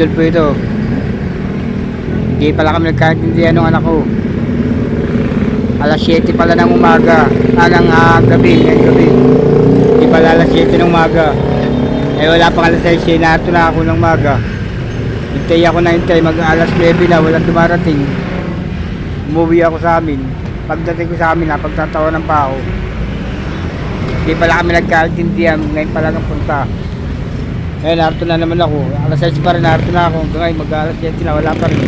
idol po ito. Hindi pala kami nagkaintindihan ng anak ko. Alas 7 pala ng umaga. Ah, ng ah, gabi, ngayong gabi. Hindi pala alas 7 ng umaga. Eh wala pang alas 6, nato na ako ng umaga. Hintay ako na hintay, mag alas 9 na, walang dumarating. Umuwi ako sa amin. Pagdating ko sa amin, napagtatawanan pa ako. Hindi pala kami nagkaintindihan, ngayon pa lang ang punta. Eh, narito na naman ako. Alas 6 pa rin, narito na ako. Hanggang ngayon, mag alas 7 na, wala pa rin.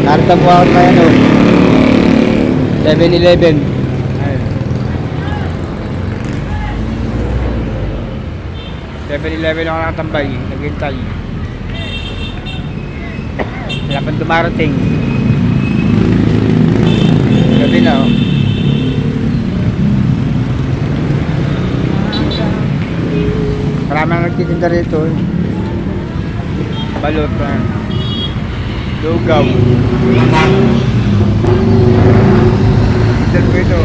Narito po ako ano, 7-Eleven. Ayun. 7-Eleven ako nakatambay, naghintay. Wala pang dumarating. Gabi na oh. Ang nagtitinda rito eh. Balot na. Lugaw. Dito po ito.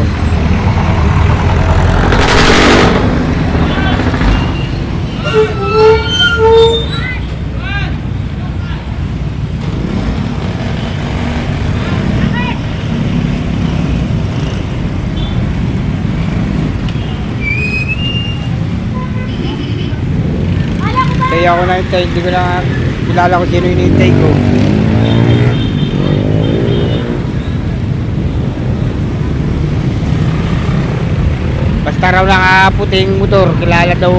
Kaya ako na hintay, hindi ko na kilala ko sino hinihintay ko. Basta raw nakaputing motor, kilala daw.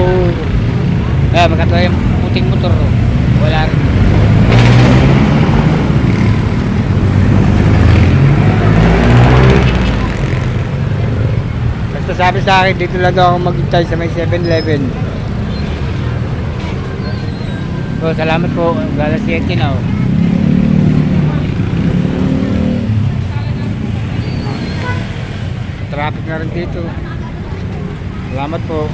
Eh, magkatawa yung puting motor. oh. Wala rin. Basta sabi sa akin, dito lang daw ako maghintay sa may 7-Eleven. So, salamat po. Galas 7 na oh. Traffic na rin dito. Salamat po.